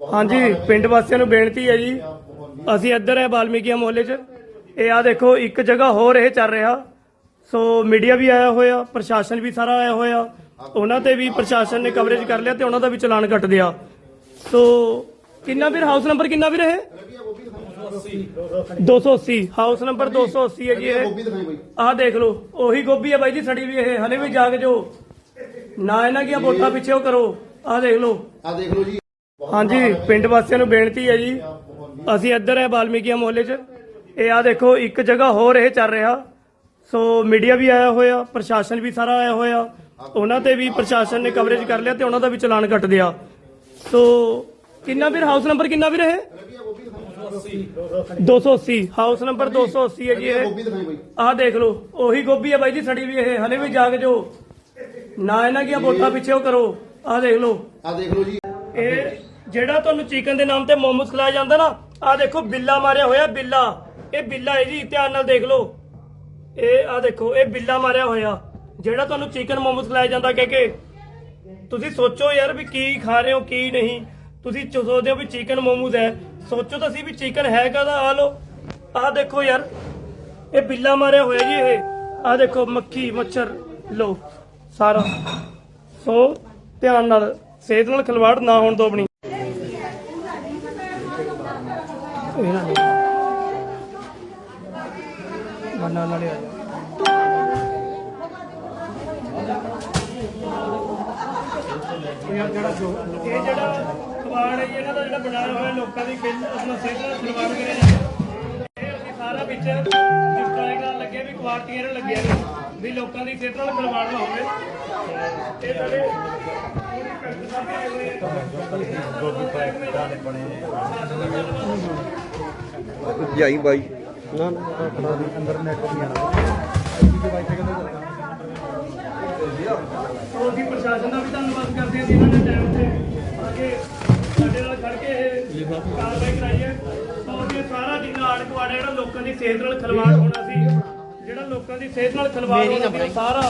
ਹਾਂਜੀ ਪਿੰਡ ਵਾਸੀਆਂ ਨੂੰ ਬੇਨਤੀ ਹੈ ਜੀ। ਅਸੀਂ ਇੱਧਰ ਹੈ ਬਾਲਮੀਕੀਆ ਮੁਹੱਲੇ 'ਚ। ਇਹ ਆ ਦੇਖੋ ਇੱਕ ਜਗ੍ਹਾ ਹੋਰ ਇਹ ਚੱਲ ਰਿਹਾ। ਸੋ ਮੀਡੀਆ ਵੀ ਆਇਆ ਹੋਇਆ ਪ੍ਰਸ਼ਾਸਨ ਵੀ ਸਾਰਾ ਆਇਆ ਹੋਇਆ। ਉਹਨਾਂ ਤੇ ਵੀ ਪ੍ਰਸ਼ਾਸਨ ਨੇ ਕਵਰੇਜ ਕਰ ਲਿਆ ਤੇ ਉਹਨਾਂ ਦਾ ਵੀ ਚਲਾਨ ਕੱਟ ਦਿਆ। ਸੋ ਕਿੰਨਾ ਵੀਰ? ਹਾਊਸ ਨੰਬਰ ਕਿੰਨਾ ਵੀਰ ਇਹ? 280 ਹਾਊਸ ਨੰਬਰ 280 ਹੈ ਜੀ ਇਹ। ਆਹ ਦੇਖ ਲਓ ਉਹੀ ਗੋਭੀ ਹੈ ਬਾਈ ਜੀ ਸੜੀ ਵੀ ਇਹ। ਹਲੇ ਵੀ ਜਾਗ ਜੋ। ਨਾ ਇਹਨਾਂ ਦੀਆਂ ਵੋਟਾਂ ਪਿੱਛੇ ਉਹ ਕਰੋ। ਆਹ ਦੇਖ ਲਓ। ਆ ਦੇਖ ਲਓ ਜੀ। ਹਾਂਜੀ ਪਿੰਡ ਵਾਸੀਆਂ ਨੂੰ ਬੇਨਤੀ ਹੈ ਜੀ। ਅਸੀਂ ਇੱਧਰ ਹੈ ਬਾਲਮੀਕੀਆ ਮੁਹੱਲੇ 'ਚ। ਇਹ ਆ ਦੇਖੋ ਇੱਕ ਜਗ੍ਹਾ ਹੋਰ ਇਹ ਚੱਲ ਰਿਹਾ। ਸੋ ਮੀਡੀਆ ਵੀ ਆਇਆ ਹੋਇਆ ਪ੍ਰਸ਼ਾਸਨ ਵੀ ਸਾਰਾ ਆਇਆ ਹੋਇਆ। ਉਹਨਾਂ ਤੇ ਵੀ ਪ੍ਰਸ਼ਾਸਨ ਨੇ ਕਵਰੇਜ ਕਰ ਲਿਆ ਤੇ ਉਹਨਾਂ ਦਾ ਵੀ ਚਲਾਨ ਕੱਟ ਦਿਆ। ਸੋ ਕਿੰਨਾ ਵੀਰ ਹਾਊਸ ਨੰਬਰ ਕਿੰਨਾ ਵੀਰ ਇਹ? 280 ਹਾਊਸ ਨੰਬਰ 280 ਹੈ ਜੀ ਇਹ। ਆਹ ਦੇਖ ਲਓ ਉਹੀ ਗੋਭੀ ਹੈ ਬਾਈ ਜੀ ਸੜੀ ਵੀ ਇਹ। ਹਲੇ ਵੀ ਜਾਗ ਜੋ। ਨਾ ਇਹਨਾਂ ਦੀਆਂ ਵੋਟਾਂ ਪਿੱਛੇ ਉਹ ਕਰੋ। ਆਹ ਦੇਖ ਲਓ। ਆ ਦੇਖ ਲਓ ਜੀ। ਇਹ ਜਿਹੜਾ ਤੁਹਾਨੂੰ ਚਿਕਨ ਦੇ ਨਾਮ ਤੇ ਮੋਮੋਸ ਖਿਲਾਇਆ ਜਾਂਦਾ ਨਾ, ਆਹ ਦੇਖੋ ਬਿੱਲਾ ਮਾਰਿਆ ਹੋਇਆ ਬਿੱਲਾ। ਇਹ ਬਿੱਲਾ ਹੈ ਜੀ ਧਿਆਨ ਨਾਲ ਦੇਖ ਲਓ। ਇਹ ਆਹ ਦੇਖੋ, ਇਹ ਬਿੱਲਾ ਮਾਰਿਆ ਹੋਇਆ। ਜਿਹੜਾ ਤੁਹਾਨੂੰ ਚਿਕਨ ਮੋਮੋਸ ਖਿਲਾਇਆ ਜਾਂਦਾ, ਕਹਿ ਕੇ। ਤੁਸੀਂ ਸੋਚੋ ਯਾਰ ਵੀ ਕੀ ਖਾ ਰਹੇ ਹੋ, ਕੀ ਨਹੀਂ। ਤੁਸੀਂ ਸੋਚਦੇ ਹੋ ਵੀ ਚਿਕਨ ਮੋਮੋਸ ਹੈ। ਸੋਚੋ ਤਾਂ ਸੀ ਵੀ ਚਿਕਨ ਹੈ ਕਾਹਦਾ? ਆ ਲੋ ਆਹ ਦੇਖੋ ਯਾਰ, ਇਹ ਬਿੱਲਾ ਮਾਰਿਆ ਹੋਇਆ ਜੀ ਇਹ। ਆਹ ਦੇਖੋ, ਮੱਖੀ, ਮੱਛਰ। ਲੋ ਸਾਰਾ। ਸੋ, ਧਿਆਨ ਨਾਲ, ਸਿਹਤ ਨਾਲ ਖਿਲਵਾੜ ਨਾ ਹੋਣ ਦੋ ਆਪਣੀ। ਇਹਨਾਂ ਨੇ ਬੰਨਾ ਨਾਲੇ ਆ ਜਾ ਇਹ ਜਿਹੜਾ ਇਹ ਹੈ ਜੀ, ਇਹਨਾਂ ਦਾ ਜਿਹੜਾ ਬਣਾਇਆ ਹੋਇਆ ਲੋਕਾਂ ਦੀ ਖਿਲ ਆਪਣਾ ਸਿਹਤ ਨਾਲ ਖਿਲਵਾੜ ਕਰਿਆ ਜਾਂਦਾ ਇਹ ਅਸੀਂ ਸਾਰਾ ਵਿੱਚ ਡਿਸਟਰਾਈ ਕਰਨ ਲੱਗੇ ਵੀ ਕੁਆਰਟੀਆਂ ਨੂੰ ਲੱਗਿਆ ਵੀ ਲੋਕਾਂ ਦੀ ਸਿਹਤ ਨਾਲ ਖਿਲਵਾੜ ਨਾ ਹੋਵੇ ਇਹ ਸਾਡੇ ਜਾਈ ਬਾਈ। ਉਹ ਅਸੀਂ ਪ੍ਰਸ਼ਾਸਨ ਦਾ ਵੀ ਧੰਨਵਾਦ ਕਰਦੇ ਹਾਂ ਜਿਨ੍ਹਾਂ ਨੇ ਟਾਈਮ ਤੇ। ਆ ਕੇ ਸਾਡੇ ਨਾਲ ਖੜ ਕੇ ਇਹ ਕਾਰਵਾਈ ਕਰਾਈ ਹੈ। ਸੋ ਇਹ ਸਾਰਾ ਜਿੰਨਾ ਆੜ ਕੁਆੜਾ ਜਿਹੜਾ ਲੋਕਾਂ ਦੀ ਸਿਹਤ ਨਾਲ ਖਿਲਵਾੜ ਹੋਣਾ ਸੀ ਜਿਹੜਾ ਲੋਕਾਂ ਦੀ ਸਿਹਤ ਨਾਲ ਖਿਲਵਾੜ ਹੋਣਾ ਸੀ ਉਹ ਸਾਰਾ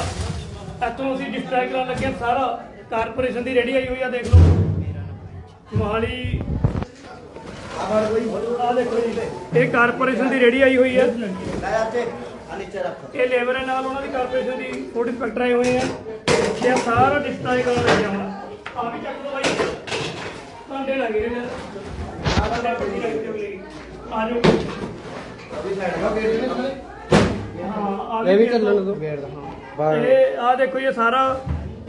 ਇੱਥੋਂ ਅਸੀਂ ਡਿਸਟ੍ਰੈਕਟ ਕਰਨ ਲੱਗੇ ਸਾਰਾ ਕਾਰਪੋਰੇਸ਼ਨ ਦੀ ਰੇੜੀ ਆਈ ਹੋਈ ਆ ਦੇਖ ਲਓ। ਮੋਹਾਲੀ ਆ ਦੇਖੋ ਜੀ। ਇਹ ਕਾਰਪੋਰੇਸ਼ਨ ਦੀ ਰੇੜੀ ਆਈ ਹੋਈ ਹੈ ਇਹ ਲੇਬਰ ਹੈ ਨਾਲ ਉਹਨਾਂ ਦੀ ਕਾਰਪੋਰੇਸ਼ਨ ਦੀ ਫੂਡ ਇੰਸਪੈਕਟਰ ਆਏ ਹੋਏ ਆ। ਤੇ ਆਹ ਸਾਰਾ ਡਿਸਟ੍ਰਾਈ ਕਰਨ ਲੱਗਿਆ ਹੁਣ ਆ ਵੀ ਚੱਕ ਦੋ ਬਾਈ। ਭਾਂਡੇ ਲੱਗੇ ਨੇ। ਆ ਤਾਂ ਲੈ ਪੱਟੀ ਲੱਗ ਜੂਗੀ ਆ ਜਾਓ। ਹਾਂ ਆ ਇਹ ਵੀ ਗੇਟ ਚੱਲਣ ਤੋਂ। ਦੋ ਇਹ ਆ ਦੇਖੋ ਇਹ ਸਾਰਾ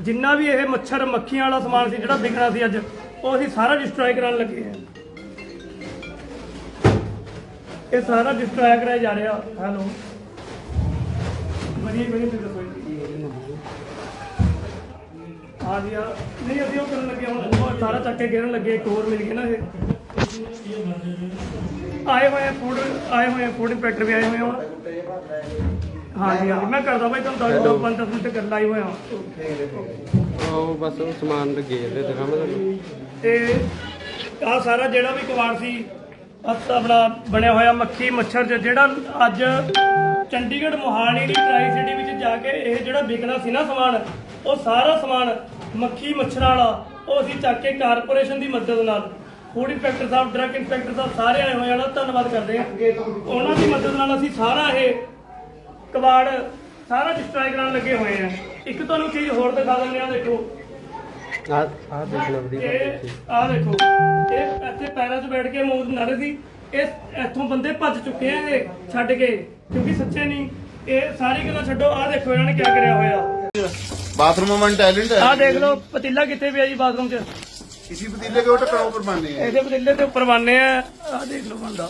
ਜਿੰਨਾ ਵੀ ਇਹ ਮੱਛਰ ਮੱਖੀਆਂ ਵਾਲਾ ਸਮਾਨ ਸੀ ਜਿਹੜਾ ਵਿਕਣਾ ਸੀ ਅੱਜ, ਉਹ ਅਸੀਂ ਸਾਰਾ ਡਿਸਟ੍ਰੋਏ ਕਰਨ ਲੱਗੇ ਹਾਂ। ਇਹ ਸਾਰਾ ਡਿਸਟ੍ਰੋਏ ਕਰਿਆ ਜਾ ਰਿਹਾ। ਹੈਲੋ ਵਧੀਆ ਵਧੀਆ, ਤੁਸੀਂ ਦੱਸੋ ਆ ਜੀ ਆ ਨਹੀਂ, ਅਸੀਂ ਉਹ ਕਰਨ ਲੱਗੇ ਹੁਣ ਉਹ ਸਾਰਾ ਚੱਕ ਕੇ ਗਿਰਨ ਲੱਗੇ, ਇੱਕ ਹੋਰ ਮਿਲ ਗਿਆ ਨਾ ਇਹ। ਆਏ ਹੋਏ ਫੂਡ ਆਏ ਹੋਏ ਫੂਡ ਇੰਸਪੈਕਟਰ ਵੀ ਆਏ ਹੋਏ ਹੁਣ। ਹਾਂਜੀ ਹਾਂਜੀ। ਮੈਂ ਕਰਦਾ ਬਾਈ ਤੁਹਾਨੂੰ ਦੱਸ ਦੋ 5 ਮਿੰਟ ਕਰ ਲਾਈ ਹੋਇਆ। ਉਹ ਬਸ ਉਹ ਸਮਾਨ ਲੱਗੇ ਤੇ ਦਿਖਾਵਾਂ ਤੁਹਾਨੂੰ। ਤੇ ਆ ਸਾਰਾ ਜਿਹੜਾ ਵੀ ਕਵਾੜ ਸੀ ਆਹ ਆਪਣਾ ਬਣਿਆ ਹੋਇਆ ਮੱਖੀ ਮੱਛਰ ਚ ਜਿਹੜਾ ਅੱਜ ਚੰਡੀਗੜ੍ਹ ਮੋਹਾਲੀ ਦੀ ਟਰਾਈ ਸਿਟੀ ਵਿੱਚ ਜਾ ਕੇ ਇਹ ਜਿਹੜਾ ਵਿਕਣਾ ਸੀ ਨਾ ਸਮਾਨ ਉਹ ਸਾਰਾ ਸਮਾਨ ਮੱਖੀ ਮੱਛਰਾਂ ਵਾਲਾ ਉਹ ਅਸੀਂ ਚੱਕ ਕੇ ਕਾਰਪੋਰੇਸ਼ਨ ਦੀ ਮਦਦ ਨਾਲ ਫੂਡ ਇੰਸਪੈਕਟਰ ਸਾਹਿਬ ਡਰੱਗ ਇੰਸਪੈਕਟਰ ਸਾਹਿਬ ਸਾਰੇ ਆਏ ਹੋਏ ਆ ਧੰਨਵਾਦ ਕਰਦੇ ਆ। ਉਹਨਾਂ ਦੀ ਮਦਦ ਨਾਲ ਅਸੀਂ ਸਾਰਾ ਇਹ ਕਬਾੜ ਸਾਰਾ ਡਿਸਟਰਾਏ ਕਰਨ ਲੱਗੇ ਹੋਏ ਆ। ਇੱਕ ਤੁਹਾਨੂੰ ਚੀਜ਼ ਹੋਰ ਦਿਖਾ ਦਿੰਦੇ ਆ ਦੇਖੋ। ਆ ਆ ਦੇਖ ਲਓ ਵਧੀਆ ਆ ਦੇਖੋ ਇਹ ਇੱਥੇ ਪੈਰਾਂ 'ਚ ਬੈਠ ਕੇ ਮੌਤ ਨੜ ਸੀ ਇਹ ਇੱਥੋਂ ਬੰਦੇ ਭੱਜ ਚੁੱਕੇ ਆ ਇਹ ਛੱਡ ਕੇ ਕਿਉਂਕਿ ਸੱਚੇ ਨਹੀਂ। ਇਹ ਸਾਰੀ ਗੱਲਾਂ ਛੱਡੋ ਆ ਦੇਖੋ ਇਹਨਾਂ ਨੇ ਕੀ ਕਰਿਆ ਹੋਇਆ। ਬਾਥਰੂਮ ਮਨ ਟੈਲੈਂਟ ਹੈ। ਆ ਦੇਖ ਲਓ ਪਤੀਲਾ ਕਿੱਥੇ ਪਿਆ ਜੀ ਬਾਥਰੂਮ 'ਚ? ਕਿਸੇ ਪਤੀਲੇ ਦੇ ਉੱਪਰ ਬਾਨੇ ਆ। ਇਹਦੇ ਪਤੀਲੇ ਦੇ ਉੱਪਰ ਬਾਨੇ ਆ। ਆ ਦੇਖ ਲਓ ਬੰਦਾ।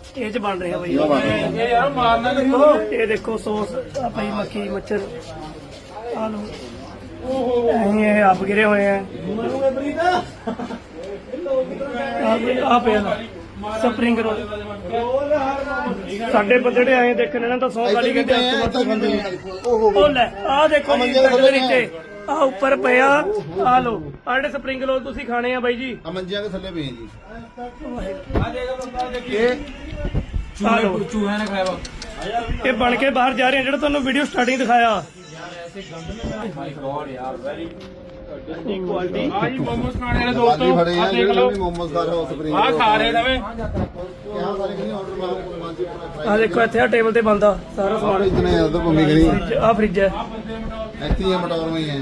ਇਹ ਚ ਬਣ ਰਿਹਾ ਬਈ। ਇਹ ਬਣ ਰਿਹਾ। ਇਹ ਦੇਖੋ। ਸੌਸ ਆ ਪਈ ਮੱਖੀ ਮੱਛਰ ਆ ਲੋ ਇਹ ਇਹ ਆਪ ਗਿਰੇ ਹੋਏ ਆ। ਆ ਪਿਆ ਸਪਰਿੰਗ ਰੋਲ। ਸਾਡੇ ਬੰਦੜੇ ਆਏ ਦੇਖਣ ਇਹਨਾਂ ਤਾਂ ਸੌ ਗਾਲੀ ਕਹਿੰਦੇ ਹੱਥ ਨੇ। ਓਹੋ। ਉਹ ਲੈ ਆ ਦੇਖੋ ਜੀ ਮੰਜੇ ਦੇ ਨੀਚੇ। ਆ ਉੱਪਰ ਪਿਆ ਆ। ਲੋ ਆ ਜਿਹੜੇ ਸਪਰਿੰਗ ਰੋਲ ਤੁਸੀਂ ਖਾਣੇ ਆ ਬਾਈ ਜੀ। ਆ ਮੰਜਿਆਂ ਦੇ ਥੱਲੇ ਪਏ ਜੀ। ਆ ਨੇ ਖਾਇਆ ਵਾ ਇਹ ਬਣ ਕੇ ਬਾਹਰ ਜਾ ਰਹੇ ਜਿਹੜਾ ਤੁਹਾਨੂੰ ਵੀਡੀਓ ਸਟਾਰਟਿੰਗ ਦਿਖਾਇਆ। ਆ ਜੀ ਮੋਮੋਸ ਖਾਣੇ ਬਾਜੀ ਦੋਸਤੋ ਆ ਆ ਦੇਖ ਲਓ। ਮੋਮੋਸ ਖਾ ਰਹੇ ਹੋ ਸਪਰਿੰਗ ਆ ਖਾ ਰਹੇ ਨਵੇਂ। ਕਿਹਾ ਸਾਰੇ ਕਿ ਆਰਡਰ ਮਾਰੋ ਮਾਂਜੀ ਆ ਦੇਖੋ ਇੱਥੇ ਆ ਟੇਬਲ ਤੇ ਬੰਦਾ ਸਾਰਾ ਸਮਾਨ। ਇਤਨੇ ਉਧਰ ਭੂਮੀ ਕਰੀ ਆ ਫ੍ਰਿਜ ਹੈ। ਇੱਥੇ ਹੀ ਮਟੌਰ ਵਿੱਚ ਹੈ।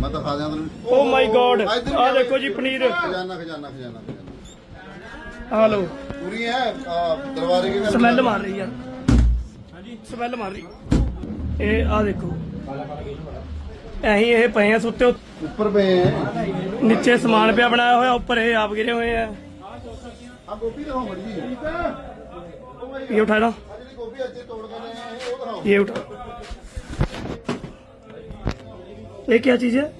ਮੈਂ ਤਾਂ ਖਾ ਦਿਆਂ ਤੈਨੂੰ। ਓ ਮਾਈ ਗੋਡ ਆ ਦੇਖੋ ਜੀ ਪਨੀਰ। ਖਜ਼ਾਨਾ ਖਜ਼ਾਨਾ ਖਜ਼ਾਨਾ। ਆ ਲੋ ਪੂਰੀ ਹੈ? ਆ, ਦਰਬਾਰੇ ਕੀ ਸਮੈਲ ਮਾਰ ਰਹੀ ਯਾਰ। ਹਾਂਜੀ। ਸਮੈਲ ਮਾਰ ਰਹੀ। ਇਹ ਆ ਦੇਖੋ। ਅਸੀਂ ਇਹ ਪਏ ਆ ਸੁੱਤੇ ਉੱਪਰ ਪਏ ਆ। ਨੀਚੇ ਸਮਾਨ ਪਿਆ ਬਣਾਇਆ ਹੋਇਆ ਉੱਪਰ ਇਹ ਆਪ ਗਿਰੇ ਹੋਏ ਆ। ਇਹ ਉਠਾ ਲਓ। ਇਹ ਉਠਾ। ਇਹ ਕੀ ਚੀਜ਼ ਹੈ?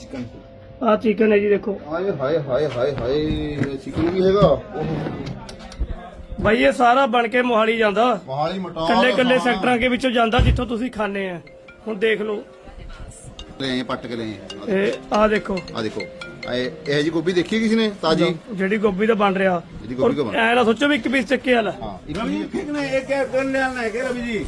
ਚਿਕਨ। ਆ ਚਿਕਨ ਹੈ ਜੀ ਦੇਖੋ। ਹਾਏ ਹਾਏ ਹਾਏ ਹਾਏ ਹਾਏ ਚਿਕਨ ਵੀ ਹੈਗਾ। ਭਾਈ ਇਹ ਸਾਰਾ ਬਣ ਕੇ ਮੋਹਾਲੀ ਜਾਂਦਾ। ਮੋਹਾਲੀ ਮਟਾ ਕੱਲੇ ਕੱਲੇ ਸੈਕਟਰਾਂ ਦੇ ਵਿੱਚੋਂ ਜਾਂਦਾ ਜਿੱਥੋਂ ਤੁਸੀਂ ਖਾਣੇ ਆ। ਹੁਣ ਦੇਖ ਲਓ। ਲੈ ਆਏ ਪੱਟ ਕੇ ਲੈ ਆਏ ਇਹ ਆ ਦੇਖੋ। ਆ ਦੇਖੋ। ਇਹ ਇਹ ਜੀ ਗੋਭੀ ਦੇਖੀ ਕਿਸੇ ਨੇ ਤਾਜੀ? ਜਿਹੜੀ ਗੋਭੀ ਦਾ ਬਣ ਰਿਹਾ। ਜਿਹੜੀ ਗੋਭੀ ਦਾ ਬਣ- ਐ ਨਾ ਸੋਚੋ ਵੀ ਇੱਕ ਪੀਸ ਚੱਕੇ ਵਾਲਾ। ਹਾਂ ਇੱਕ ਵੀ ਇੱਕ ਨੇ ਇੱਕ ਕਰਨ ਲੈਣਾ ਹੈ ਕਿ ਰਵੀ ਜੀ।